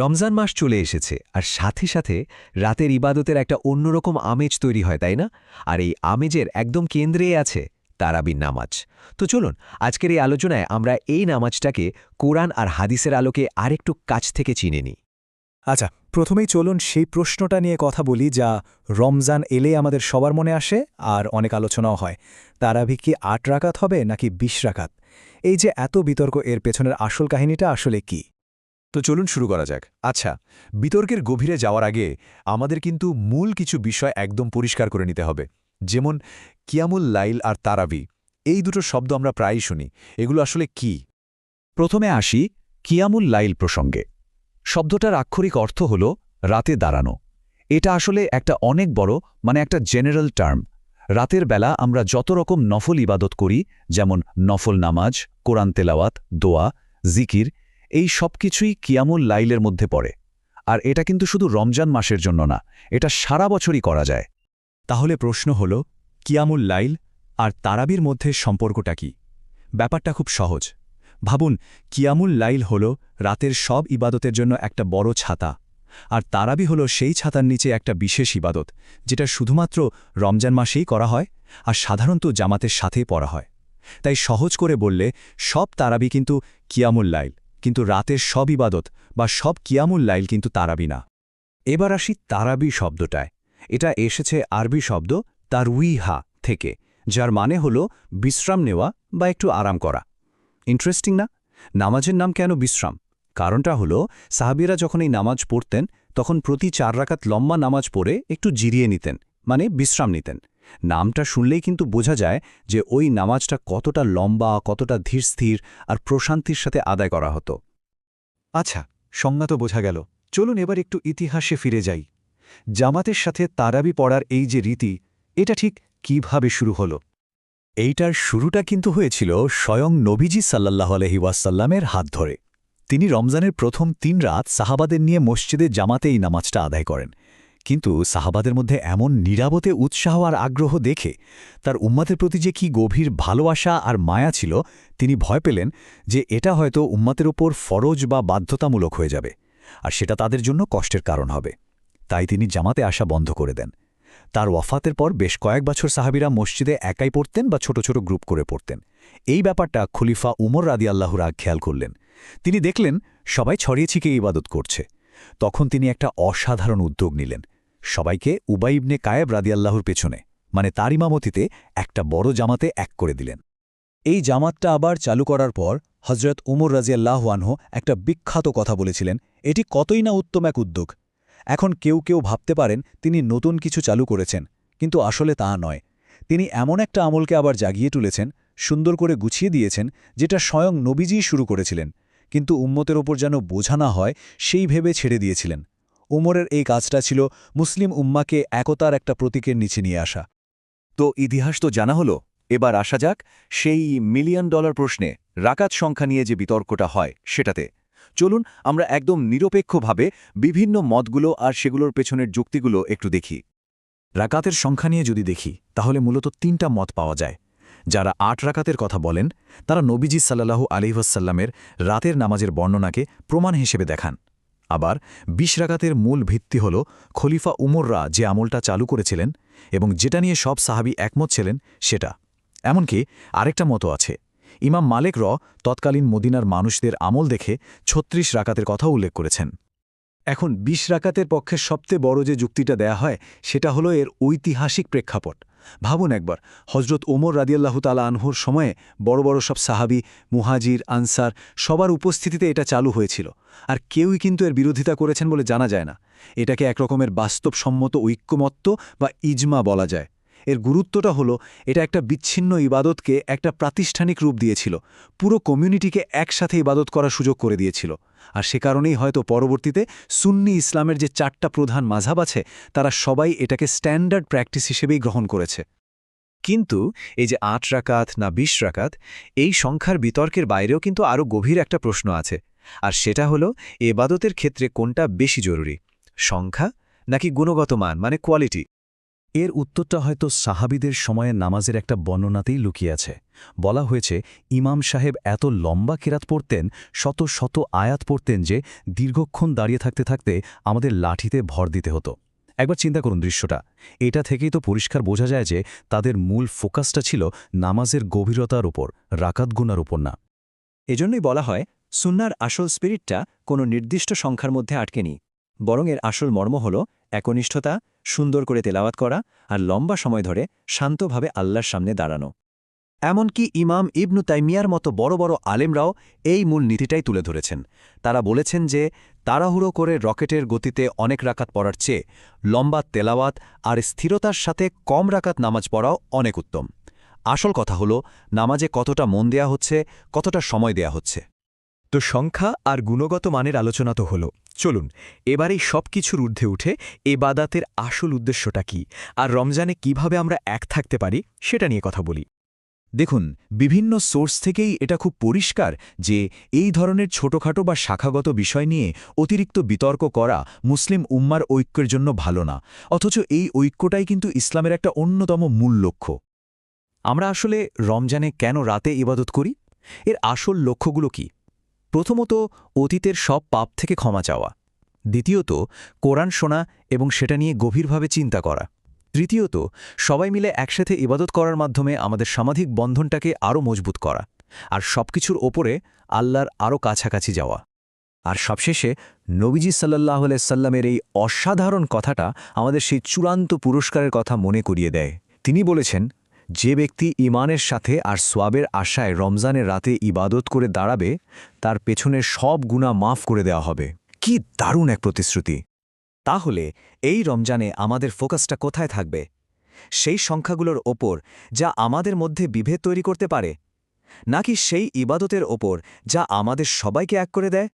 রমজান মাস চলে এসেছে, আর সাথে সাথে রাতের ইবাদতের একটা অন্যরকম আমেজ তৈরি হয়, তাই না? আর এই আমেজের একদম কেন্দ্রে আছে তারাবির নামাজ। তো চলুন, আজকের এই আলোচনায় আমরা এই নামাজটাকে কোরআন আর হাদিসের আলোকে আরেকটু কাছ থেকে চিনে নিই। আচ্ছা প্রথমেই চলুন সেই প্রশ্নটা নিয়ে কথা বলি যা রমজান এলে আমাদের সবার মনে আসে আর অনেক আলোচনাও হয়। তারাবি কি আট রাকাত হবে নাকি বিশ রাকাত? এই যে এত বিতর্ক এর পেছনের আসল কাহিনীটা আসলে কি? তো চলুন শুরু করা যাক। আচ্ছা বিতর্কের গভীরে যাওয়ার আগে আমাদের কিন্তু মূল কিছু বিষয় একদম পরিষ্কার করে নিতে হবে। যেমন, কিয়ামুল লাইল আর তারাবি, এই দুটো শব্দ আমরা প্রায়ই শুনি। এগুলো আসলে কি? প্রথমে আসি কিয়ামুল লাইল প্রসঙ্গে। শব্দটার আক্ষরিক অর্থ হল রাতে দাঁড়ানো। এটা আসলে একটা অনেক বড় মানে একটা জেনারেল টার্ম। রাতের বেলা আমরা যত রকম নফল ইবাদত করি, যেমন নফল নামাজ, কোরআন তেলাওয়াত, দোয়া, জিকির এই সব কিছুই কিয়ামুল লাইলের মধ্যে পড়ে। আর এটা কিন্তু শুধু রমজান মাসের জন্য না, এটা সারা বছরই করা যায়। তাহলে প্রশ্ন হল, কিয়ামুল লাইল আর তারাবির মধ্যে সম্পর্কটা কি? ব্যাপারটা খুব সহজ। ভাবুন, কিয়ামুল লাইল হল রাতের সব ইবাদতের জন্য একটা বড় ছাতা, আর তারাবি হল সেই ছাতার নিচে একটা বিশেষ ইবাদত, যেটা শুধুমাত্র রমজান মাসেই করা হয় আর সাধারণত জামাতের সাথেই পড়া হয়। তাই সহজ করে বললে, সব তারাবি কিন্তু কিয়ামুল লাইল। কিন্তু রাতের সব ইবাদত বা সব কিয়ামুল লাইল কিন্তু তারাবি না। এবার আসি তারাবি শব্দটায়। এটা এসেছে আরবি শব্দ তারউইহা থেকে, যার মানে হল বিশ্রাম নেওয়া বা একটু আরাম করা। ইন্টারেস্টিং না? নামাজের নাম কেন বিশ্রাম? কারণটা হলো সাহাবিরা যখন এই নামাজ পড়তেন, তখন প্রতি চার রাকাত লম্বা নামাজ পড়ে একটু জিরিয়ে নিতেন মানে বিশ্রাম নিতেন। নামটা শুনলেই কিন্তু বোঝা যায় যে ওই নামাজটা কতটা লম্বা কতটা ধীরস্থির আর প্রশান্তির সাথে আদায় করা হতো। আচ্ছা সংজ্ঞা তো বোঝা গেল। চলুন এবার একটু ইতিহাসে ফিরে যাই। জামাতের সাথে তারাবি পড়ার এই যে রীতি এটা ঠিক কীভাবে শুরু হল? এইটার শুরুটা কিন্তু হয়েছিল স্বয়ং নবীজি সাল্লাহ আলহি ওয়াসাল্লামের হাত ধরে। তিনি রমজানের প্রথম তিন রাত সাহাবাদের নিয়ে মসজিদে জামাতে এই নামাজটা আদায় করেন। কিন্তু সাহাবাদের মধ্যে এমন নিরাবতে উৎসাহ আর আগ্রহ দেখে তার উম্মাতের প্রতি যে কি গভীর ভালোবাসা আর মায়া ছিল, তিনি ভয় পেলেন যে এটা হয়তো উম্মাতের ওপর ফরজ বা বাধ্যতামূলক হয়ে যাবে আর সেটা তাদের জন্য কষ্টের কারণ হবে। তাই তিনি জামাতে আসা বন্ধ করে দেন। তার ওয়াফাতের পর বেশ কয়েক বছর সাহাবিরা মসজিদে একাই পড়তেন বা ছোট ছোট গ্রুপ করে পড়তেন। এই ব্যাপারটা খলিফা উমর রাদি আল্লাহর খেয়াল করলেন। তিনি দেখলেন সবাই ছড়িয়ে ছিকে ইবাদত করছে। তখন তিনি একটা অসাধারণ উদ্যোগ নিলেন। সবাইকে উবাইবনে কায়েব রাদিয়াল্লাহুর পেছনে মানে তার ইমামতিতে একটা বড় জামাতে এক করে দিলেন। এই জামাতটা আবার চালু করার পর হজরত উমর রাজিয়াল্লাহুয়ানহ একটা বিখ্যাত কথা বলেছিলেন, এটি কতই না উত্তম এক উদ্যোগ। এখন কেউ কেউ ভাবতে পারেন তিনি নতুন কিছু চালু করেছেন, কিন্তু আসলে তা নয়। তিনি এমন একটা আমলকে আবার জাগিয়ে তুলেছেন, সুন্দর করে গুছিয়ে দিয়েছেন, যেটা স্বয়ং নবীজিই শুরু করেছিলেন, কিন্তু উম্মতের ওপর যেন বোঝা না হয়, সেই ভেবে ছেড়ে দিয়েছিলেন। উমরের এই কাজটা ছিল মুসলিম উম্মাকে একতার একটা প্রতীকের নিচে নিয়ে আসা। তো ইতিহাস তো জানা হলো, এবার আসা যাক সেই মিলিয়ন ডলার প্রশ্নে রাকাত সংখ্যা নিয়ে যে বিতর্কটা হয় সেটাতে। চলুন আমরা একদম নিরপেক্ষভাবে বিভিন্ন মতগুলো আর সেগুলোর পেছনের যুক্তিগুলো একটু দেখি। রাকাতের সংখ্যা নিয়ে যদি দেখি, তাহলে মূলত তিনটা মত পাওয়া যায়। যারা আট রাকাতের কথা বলেন, তারা নবীজি সাল্লাহু আলিহাসাল্লামের রাতের নামাজের বর্ণনাকে প্রমাণ হিসেবে দেখান। আবার বিশ রাকাতের মূল ভিত্তি হল খলিফা উমররা যে আমলটা চালু করেছিলেন এবং যেটা নিয়ে সব সাহাবি একমত ছিলেন সেটা। এমনকি আরেকটা মতো আছে। ইমাম মালেক র তৎকালীন মদিনার মানুষদের আমল দেখে ছত্রিশ রাকাতের কথা উল্লেখ করেছেন। এখন বিশ রাকাতের পক্ষে সবচেয়ে বড় যে যুক্তিটা দেয়া হয়, সেটা হলো এর ঐতিহাসিক প্রেক্ষাপট। ভাবুন একবার হজরত ওমর রাদিয়াল্লাহু তালা আনহুর সময়ে বড় বড় সব সাহাবি, মুহাজির, আনসার, সবার উপস্থিতিতে এটা চালু হয়েছিল। আর কেউই কিন্তু এর বিরোধিতা করেছেন বলে জানা যায় না। এটাকে একরকমের বাস্তবসম্মত ঐক্যমত্ত বা ইজমা বলা যায়। এর গুরুত্বটা হলো, এটা একটা বিচ্ছিন্ন ইবাদতকে একটা প্রাতিষ্ঠানিক রূপ দিয়েছিল। পুরো কমিউনিটিকে একসাথে ইবাদত করার সুযোগ করে দিয়েছিল। আর সে কারণেই হয়তো পরবর্তীতে সুন্নি ইসলামের যে চারটা প্রধান মাঝাব আছে, তারা সবাই এটাকে স্ট্যান্ডার্ড প্র্যাকটিস হিসেবেই গ্রহণ করেছে। কিন্তু এই যে আট রাকাত না বিশ রাকাত, এই সংখ্যার বিতর্কের বাইরেও কিন্তু আরও গভীর একটা প্রশ্ন আছে। আর সেটা হলো, এবাদতের ক্ষেত্রে কোনটা বেশি জরুরি? সংখ্যা নাকি গুণগত মান মানে কোয়ালিটি এর উত্তরটা হয়তো সাহাবিদের সময়ে নামাজের একটা বর্ণনাতেই লুকিয়ে আছে। বলা হয়েছে, ইমাম সাহেব এত লম্বা কেরাত পড়তেন, শত শত আয়াত পড়তেন যে দীর্ঘক্ষণ দাঁড়িয়ে থাকতে থাকতে আমাদের লাঠিতে ভর দিতে হতো। একবার চিন্তা করুন দৃশ্যটা। এটা থেকেই তো পরিষ্কার বোঝা যায় যে তাদের মূল ফোকাসটা ছিল নামাজের গভীরতার উপর, রাকাত গুনার উপর না। এজন্যই বলা হয়, সুন্নার আসল স্পিরিটটা কোনো নির্দিষ্ট সংখ্যার মধ্যে আটকেনি। বরং এর আসল মর্ম হল একনিষ্ঠতা সুন্দর করে তেলাওয়াত করা আর লম্বা সময় ধরে শান্তভাবে আল্লাহর সামনে দাঁড়ানো। এমনকি ইমাম ইবনু তাইমিয়ার মতো বড় বড় আলেমরাও এই মূল নীতিটাই তুলে ধরেছেন। তারা বলেছেন যে, তাড়াহুড়ো করে রকেটের গতিতে অনেক রাকাত পড়ার চেয়ে লম্বা তেলাওয়াত আর স্থিরতার সাথে কম রাকাত নামাজ পড়াও অনেক উত্তম। আসল কথা হলো, নামাজে কতটা মন দেয়া হচ্ছে, কতটা সময় দেয়া হচ্ছে। তো সংখ্যা আর গুণগত মানের আলোচনা তো হলো। চলুন এবার এই সব কিছুর ঊর্ধ্বে উঠে এবাদাতের আসল উদ্দেশ্যটা কি আর রমজানে কীভাবে আমরা এক থাকতে পারি সেটা নিয়ে কথা বলি। দেখুন, বিভিন্ন সোর্স থেকেই এটা খুব পরিষ্কার যে এই ধরনের ছোটখাটো বা শাখাগত বিষয় নিয়ে অতিরিক্ত বিতর্ক করা মুসলিম উম্মার ঐক্যের জন্য ভালো না। অথচ এই ঐক্যটাই কিন্তু ইসলামের একটা অন্যতম মূল লক্ষ্য। আমরা আসলে রমজানে কেন রাতে ইবাদত করি? এর আসল লক্ষ্যগুলো কি? প্রথমত অতীতের সব পাপ থেকে ক্ষমা চাওয়া। দ্বিতীয়ত, কোরআন শোনা এবং সেটা নিয়ে গভীরভাবে চিন্তা করা। তৃতীয়ত, সবাই মিলে একসাথে ইবাদত করার মাধ্যমে আমাদের সামাজিক বন্ধনটাকে আরও মজবুত করা আর সবকিছুর ওপরে আল্লাহর আরও কাছাকাছি যাওয়া। আর সবশেষে, নবীজি সাল্লাহ সাল্লামের এই অসাধারণ কথাটা আমাদের সেই চূড়ান্ত পুরস্কারের কথা মনে করিয়ে দেয়। তিনি বলেছেন যে ব্যক্তি ইমানের সাথে আর সোয়াবের আশায় রমজানের রাতে ইবাদত করে দাঁড়াবে, তার পেছনের সব গুণা মাফ করে দেওয়া হবে। কি দারুণ এক প্রতিশ্রুতি! তাহলে এই রমজানে আমাদের ফোকাসটা কোথায় থাকবে? সেই সংখ্যাগুলোর ওপর যা আমাদের মধ্যে বিভেদ তৈরি করতে পারে? নাকি সেই ইবাদতের ওপর যা আমাদের সবাইকে এক করে দেয়?